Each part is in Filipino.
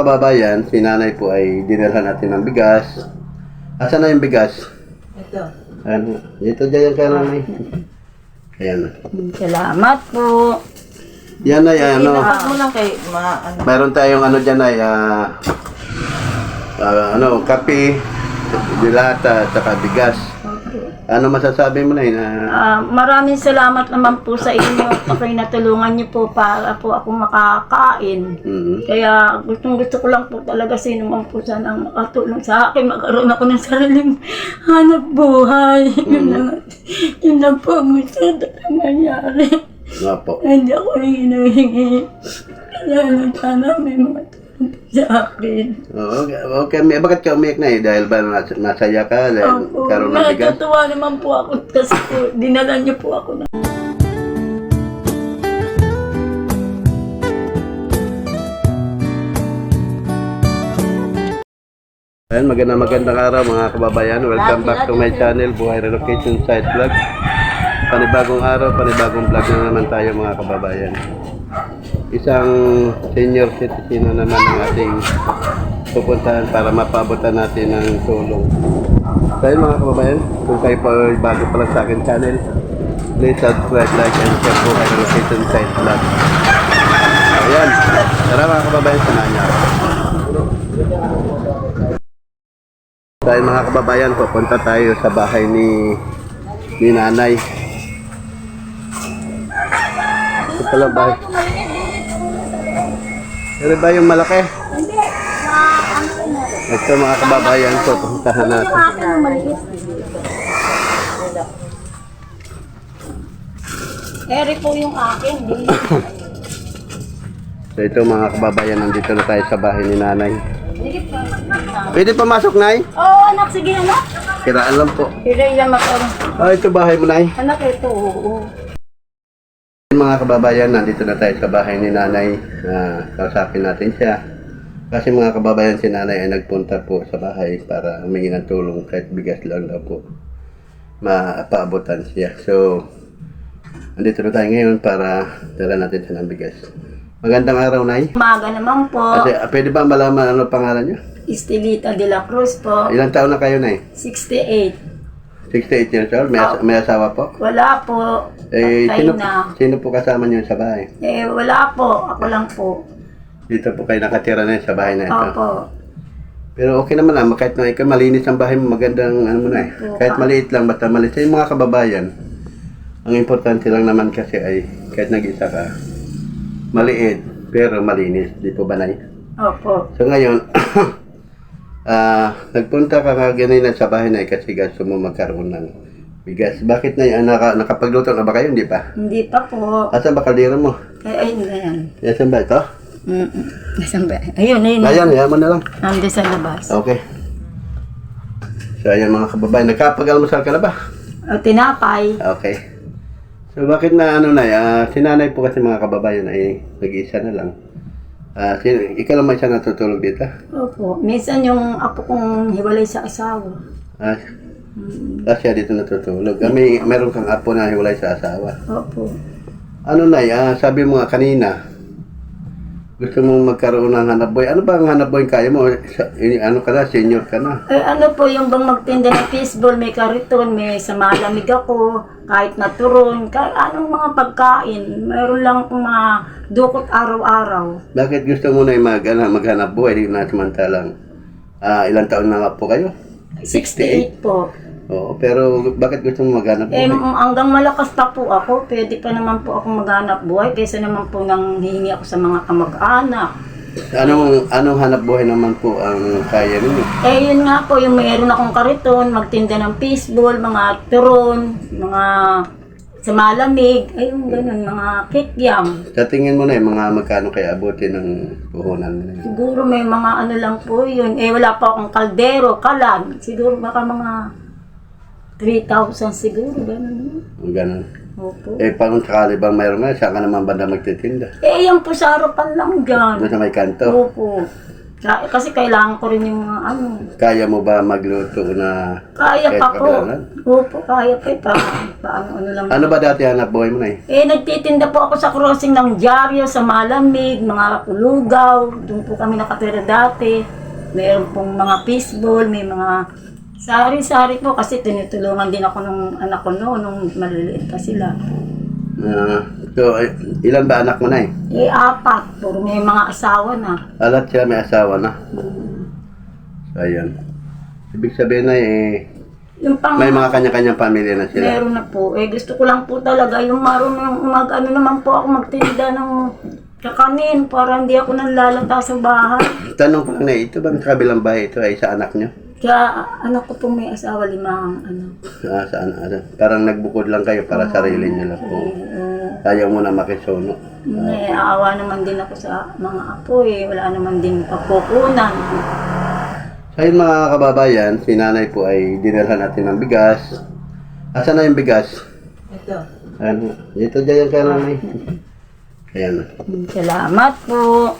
kababayan, si nanay po ay dinalhan natin ng bigas. Asan na yung bigas? Ito. Ano? Dito dyan ka nanay. Ayan. Salamat po. Yan ay ano. Inapak mo lang kay ma ano. Mayroon tayong ano dyan ay ah, ah, ano, kape, dilata, saka bigas. Ano masasabi mo na na Ah, maraming salamat naman po sa inyo. Ako'y natulungan niyo po para po ako makakain. Mhm. Kaya gustong gusto ko lang po talaga sino man po sana ang makatulong sa akin. Magkaroon ako ng sariling hanap buhay. Yun lang, yun lang po ang gusto na mangyari. nga po. Hindi ako hinihingi. Kaya sana may mga sa akin. Oo, Okay. May- Bakit ka umiyak na eh? Dahil ba nas- masaya ka? Dahil Opo, karoon ng bigas? natutuwa naman po ako kasi po, dinala niyo po ako na. Ayan, magandang magandang araw mga kababayan. Welcome back to my channel, Buhay Relocation Site Vlog. Panibagong araw, panibagong vlog na naman tayo mga kababayan. Isang senior citizen na naman ang ating pupuntahan para mapabutan natin ng tulong. Ayun mga kababayan, kung kayo po ay bago pa lang sa akin channel, please subscribe, like, and share Buhay Relocation Site Vlog. Ayan, tara mga kababayan, samahan ako. Dahil mga kababayan, pupunta tayo sa bahay ni ni nanay. Ito pala bahay. Pero ba yung malaki? Ito mga kababayan, pupuntahan natin. Eri po yung akin. So ito mga kababayan, nandito na tayo sa bahay ni nanay. Pwede pumasok, Nay? Oo, oh, anak, sige anak. Kiraan lang po. Hiray lang ako. Ah, ito bahay mo, Nay. Anak, ito, oo. Mga kababayan, nandito na tayo sa bahay ni nanay. Ah, kausapin natin siya. Kasi mga kababayan, si nanay ay nagpunta po sa bahay para humingi ng tulong kahit bigas lang daw po. Mapaabutan siya. So, nandito na tayo ngayon para dala natin siya ng bigas. Magandang araw, Nay. Umaga naman po. Kasi ah, pwede ba malaman ano pangalan niyo? Estelita de la Cruz po. Ilang taon na kayo, Nay? 68. 68 years old? May, as- may asawa po? Wala po. Eh, Patay sino, na. sino po kasama niyo sa bahay? Eh, wala po. Ako lang po. Dito po kayo nakatira na sa bahay na ito. Opo. Pero okay naman lang, kahit na ikaw malinis ang bahay mo, magandang ano mo na eh. Kahit ah. maliit lang, basta maliit. Sa mga kababayan, ang importante lang naman kasi ay kahit nag-isa ka, maliit, pero malinis. Di po ba, Nay? Opo. So ngayon, ah nagpunta ka nga ganun sa bahay na kasi gusto mo magkaroon ng bigas. Bakit na naka, nakapagluto na ba kayo? Hindi pa. Hindi pa po. Asan ba kaldero mo? Eh, ayun na yan. Asan ba ito? Mm-mm. Nasaan ba? Ayun, ayun. Ayan, ayan mo na lang. Nandun sa labas. Okay. So ayan mga kababayan, nagkapag-almusal ka na ba? O, tinapay. Okay. So bakit na ano na, ah, sinanay po kasi mga kababayan ay nag-isa na lang. Ah, sin- ikaw may siya natutulog dito? Opo. Minsan yung apo kong hiwalay sa asawa. Ah, ah, siya dito natutulog. Ah, may, meron kang apo na hiwalay sa asawa. Opo. Ano na, ah, sabi mo nga kanina, gusto mong magkaroon ng hanap boy. Ano ba ang hanap boy kaya mo? Ano ka na, senior ka na. Eh, ano po yung bang magtinda ng fishball, may kariton, may sa malamig ako, kahit naturon, kahit anong mga pagkain. Mayroon lang akong mga dukot araw-araw. Bakit gusto mo na yung mag, ano, maghanap buhay na samantalang ah, ilang taon na nga po kayo? 68 po. Oo, pero bakit gusto mo maghanap Eh, buhay? m- hanggang malakas pa po ako, pwede pa naman po akong maghanap buhay kaysa naman po nang hihingi ako sa mga kamag-anak. Anong anong hanap buhay naman po ang kaya ninyo? Eh, yun nga po, yung mayroon akong kariton, magtinda ng fishball, mga turon, mga sa malamig, ayun, ganun, mga kikyam. Sa tingin mo na yung mga magkano kaya abutin ng puhunan mo na yun? Siguro may mga ano lang po yun. Eh, wala pa akong kaldero, kalan. Siguro baka mga 3,000 siguro, ganun. Ang Ganun. Opo. Eh, paano sakali bang mayroon nga, saan ka naman banda magtitinda? Eh, yan po sa harapan lang dyan. Doon sa may kanto. Opo. Ka- kasi kailangan ko rin yung mga ano. Kaya mo ba magluto na... Kaya Kahit pa po. Opo, kaya pa. Pa, paano ano lang. Ano ba dati hanap buhay mo na eh? Eh, nagtitinda po ako sa crossing ng dyaryo, sa malamig, mga kulugaw. Doon po kami nakatira dati. Meron pong mga fishball, may mga sari-sari po kasi tinutulungan din ako nung anak ko noon, nung maliliit pa sila. Ah, so, ilan ba anak mo na eh? Eh, apat. Puro may mga asawa na. Alat siya may asawa na. So, ayun. Ibig sabihin na eh, Yung pang... may mga kanya-kanyang pamilya na sila. Meron na po. Eh, gusto ko lang po talaga yung marunong mag, ano naman po ako magtinda ng kakanin para hindi ako nanlalata sa bahay. Tanong ko lang na, ito bang kabilang bahay ito ay sa anak niyo? Kaya anak ko po may asawa limang ano. Ah, saan? Ano? Parang nagbukod lang kayo para sarili niyo lang po. Eh, Ayaw mo na makisono. may aawa naman din ako sa mga apo eh. Wala naman din pagkukunan. Sa yun mga kababayan, si nanay po ay dinalhan natin ng bigas. Asan na yung bigas? Ito. Ano? Ito dyan kay nanay. Ayan. Salamat po.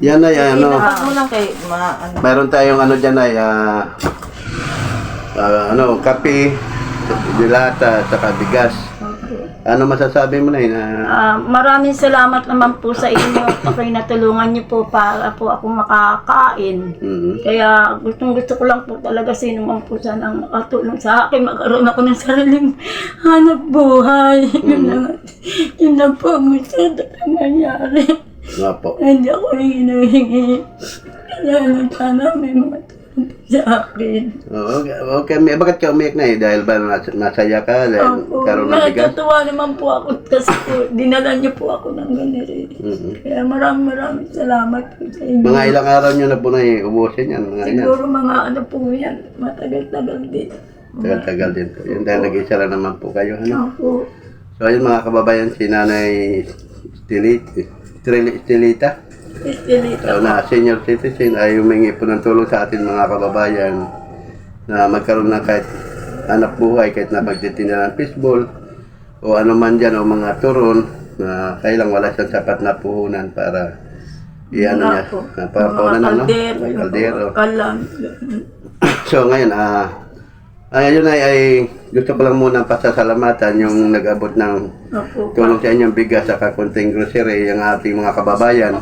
Yan ay ano. Inapak mo lang kay ma... Ano. Meron tayong ano dyan ay ah, ah, ano, kape, dilata, saka bigas. Ano masasabi mo na yun? Ah, maraming salamat naman po sa inyo at ako'y natulungan niyo po para po ako makakain. mm, Kaya gustong gusto ko lang po talaga sino man po sana ang makatulong sa akin. Magkaroon ako ng sariling hanap buhay. Yun lang, yun lang po ang gusto na mangyari. Nga po. Hindi ako hinihingi. Kaya sana may mga tulong sa akin. Okay, okay. May- Bakit ka umiyak na eh? Dahil ba nas- nasaya ka? Dahil Opo, karoon ng bigas? natutuwa naman po ako kasi po, dinala niyo po ako ng ganito. Mhm. Kaya maraming maraming salamat po sa inyo. Mga ilang araw nyo na po na eh, ubusin yan. Mga yan. Siguro mga ano po yan, matagal-tagal din. Tagal-tagal din po. Yun dahil nag-isa lang naman po kayo. Ano? Ako, So ayun mga kababayan, si Nanay Stilita, Stilita estilita. so, na senior citizen ay humingi po ng tulong sa atin mga kababayan na magkaroon ng kahit anak buhay, kahit na pagtitinda ng fishball o ano man dyan o mga turon na kailang wala siyang sapat na puhunan para i-ano niya, po. na para Mga puhunan kaldero. May kaldero. Kalam. So ngayon, ah, ah, yun ay, ay gusto ko lang muna pasasalamatan yung nag-abot ng tulong sa inyong bigas sa kakunting grocery yung ating mga kababayan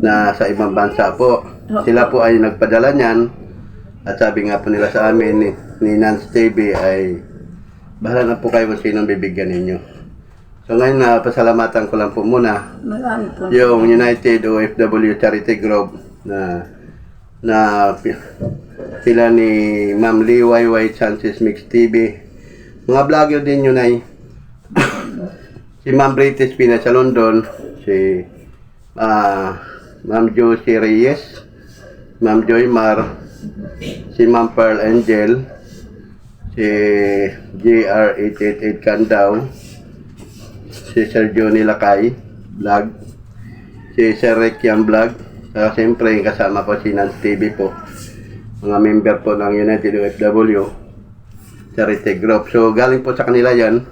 na sa ibang bansa po. Sila po ay nagpadala niyan at sabi nga po nila sa amin ni, ni Nance TV ay bahala na po kayo kung sinong bibigyan ninyo. So ngayon na pasalamatan ko lang po muna yung United OFW Charity Group na na sila ni Ma'am Liway White Chances Mix TV. Mga vlogger din yun ay si Ma'am British Pina sa London, si ah Ma'am Josie Reyes, Ma'am Joy Mar, si Ma'am Pearl Angel, si GR888 Candaw, si Sir Johnny Lakay, vlog, si Sir Rekian Vlog, saka siyempre kasama ko si Nance TV po, mga member po ng United OFW, Charity Group. So galing po sa kanila yan,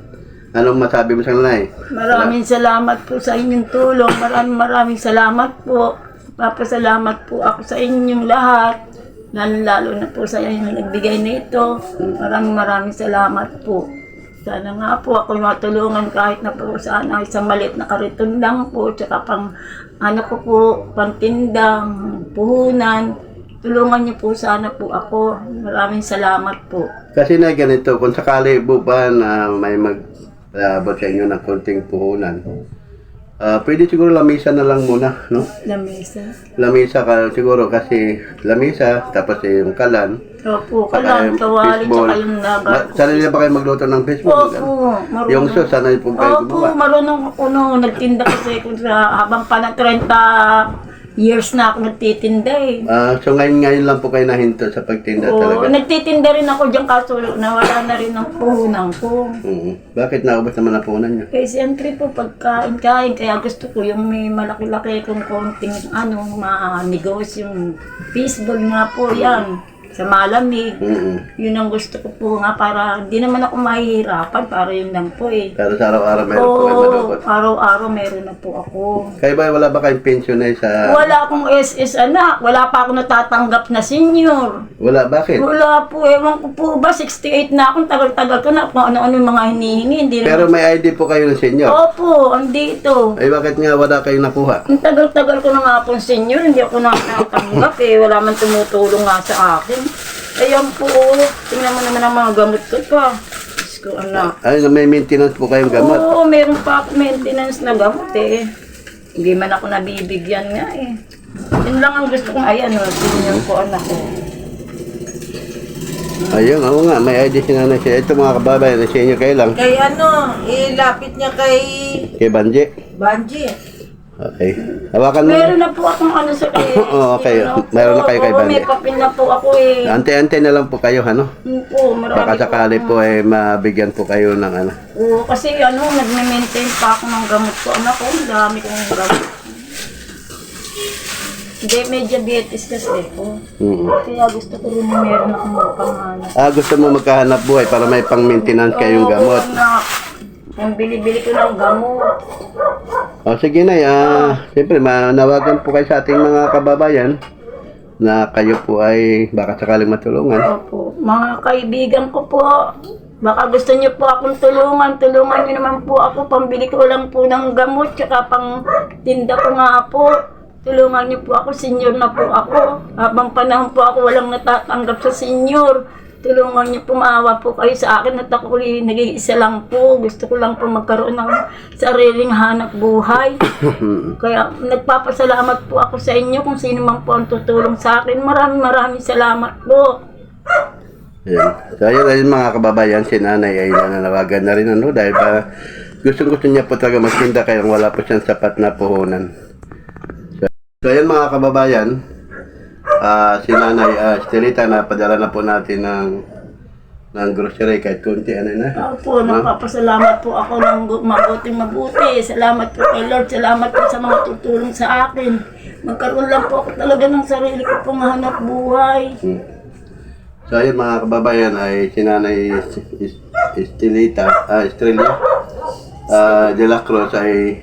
anong masabi mo sa kanila eh? Maraming salamat po sa inyong tulong. Maraming maraming salamat po. Papasalamat po ako sa inyong lahat. Lalo, lalo na po sa inyong nagbigay nito. Maraming maraming salamat po. Sana nga po ako matulungan kahit na po sana isang maliit na kariton lang po. Tsaka pang ano ko po, pantindang, puhunan. Tulungan niyo po sana po ako. Maraming salamat po. Kasi na ganito, kung sakali po ba na may mag abot sa inyo ng konting puhunan, ah pwede siguro lamisa na lang muna, no? Lamesa. Lamisa ka siguro kasi lamisa, tapos eh, yung kalan, Opo, kalan, kawali, fishball. tsaka yung naga. Ma- sanay na ba kayo magluto ng fishball? Opo, marunong. Yung sauce, sanay po kayo Opo, gumawa. marunong ako no. Nagtinda kasi ako sa habang pa ng 30 years na ako nagtitinda eh. Ah, so ngayon ngayon lang po kayo nahinto sa pagtinda Oo, talaga. nagtitinda rin ako dyan kaso nawala na rin ang puhunan ko. Oo. Bakit naubos naman ang puhunan niyo? Kaya siyempre po pagkain-kain, kaya gusto ko yung may malaki-laki kong konting ano, mga negosyo, yung fishball nga po yan. Sa malamig. Mm-mm. Yun ang gusto ko po nga para hindi naman ako mahihirapan. Para yun lang po eh. Pero sa araw-araw meron po kayo Oo, araw-araw meron na po ako. Kayo ba, wala ba kayong pension na sa... Wala akong SS anak. Wala pa ako natatanggap na senior. Wala, bakit? Wala po. Ewan ko po ba. 68 na akong tagal-tagal ko na kung ano-ano yung mga hinihingi. Hindi Pero naman. may ID po kayo ng senior. Opo, andito. Ay, bakit nga wala kayong nakuha? Ang tagal-tagal ko na nga pong senior, hindi ako nakatanggap eh. Wala man tumutulong nga sa akin. Ayan po, tingnan mo naman ang mga gamot ko pa. Diyos ko, anak. Ay, may maintenance po kayong gamot. Oo, meron pa ako maintenance na gamot eh. Hindi man ako nabibigyan nga eh. Yun lang ang gusto kong, ayan o, senior ko anak ko. Ayun, oo nga, may ID si nanay siya. Ito mga kababayan, na senior kayo lang. Kay ano, ilapit niya kay Kay Banji. Banji. Okay. Hawakan mo. Meron na po akong ano sa kay. Oo, okay. ano po, Meron na kayo kay oo, Bande. May papel na po ako eh. Ante-ante na lang po kayo, ano? Yun po, marami Baka sakali po eh, mabigyan po kayo ng ano. Oo, kasi ano, nagme-maintain pa ako ng gamot ko. Anak ko, ang dami kong gamot. Hindi, may diabetes kasi ko. Mm. Kaya gusto ko rin meron akong panghanap. Ah, gusto mo magkahanap buhay para may pang-maintenance kayong gamot. Oo, anak. Ang bili-bili ko ng gamot. O sige na, ah, siyempre manawagan po kayo sa ating mga kababayan na kayo po ay baka sakaling matulungan. Opo. Mga kaibigan ko po, baka gusto niyo po akong tulungan. Tulungan niyo naman po ako. Pambili ko lang po ng gamot, tsaka pang tinda ko nga po. Tulungan niyo po ako. Senior na po ako. Habang panahon po ako walang natatanggap sa senior. Tulungan niyo po, maawa po kayo sa akin at ako nag-iisa lang po. Gusto ko lang po magkaroon ng sariling hanap buhay. Kaya nagpapasalamat po ako sa inyo kung sino man po ang tutulong sa akin. Maraming maraming salamat po. Ayan. So ayun, ayun mga kababayan, si nanay ay nananawagan na rin ano dahil pa gusto gusto niya po talaga magtinda kaya wala po siyang sapat na puhunan. So, so ayun mga kababayan, ah si nanay uh, Estelita na padala na po natin ng ng grocery kahit konti ano na. Opo, nagpapasalamat po ako ng mabuting mabuti. Salamat po kay Lord. Salamat po sa mga tutulong sa akin. Magkaroon lang po ako talaga ng sarili ko pong hanap buhay. Hmm. So ayun mga kababayan ay si nanay Est- Est- Estelita, ah Estrella ah de la Cruz ay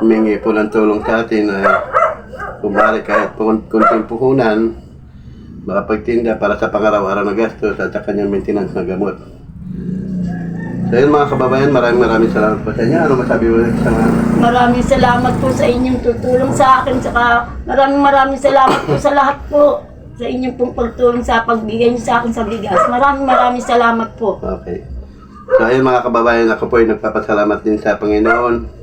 humingi po ng tulong sa atin ay kumari kahit kunting puhunan makapagtinda para sa pangaraw-araw na gastos at sa kanyang maintenance na gamot. So yun mga kababayan, maraming maraming salamat po sa inyo. Ano masabi mo sa mga Maraming salamat po sa inyong tutulong sa akin. Saka maraming maraming salamat po sa lahat po. Sa inyong pong pagtulong sa pagbigay niyo sa akin sa bigas. Maraming maraming salamat po. Okay. So ayun mga kababayan, ako po ay nagpapasalamat din sa Panginoon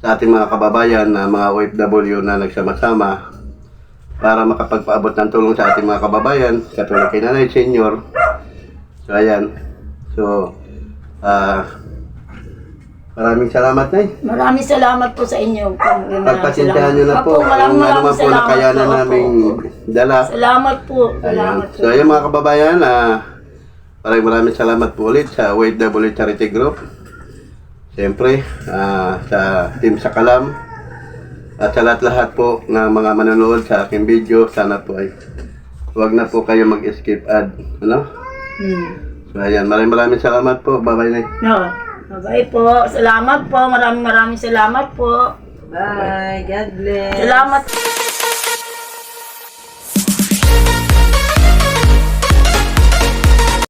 sa ating mga kababayan na mga OFW na nagsama-sama para makapagpaabot ng tulong sa ating mga kababayan, katulad kay Nanay Senior. So ayan. So, ah maraming salamat na Maraming salamat po sa inyo. Pagpasensyahan nyo na po Opo, maraming kung ano man maraming po salamat po. naming Opo. dala. Salamat po. Salamat po. So, ayun mga kababayan, ah, maraming maraming salamat po ulit sa WW Charity Group. Siyempre, ah, sa Team Sakalam. At sa lahat-lahat po ng mga manonood sa aking video, sana po ay huwag na po kayo mag-skip ad. Ano? Hmm. So, ayan. Maraming maraming salamat po. Bye-bye na. No. Bye po. Salamat po. Maraming maraming salamat po. Bye. God bless. Salamat.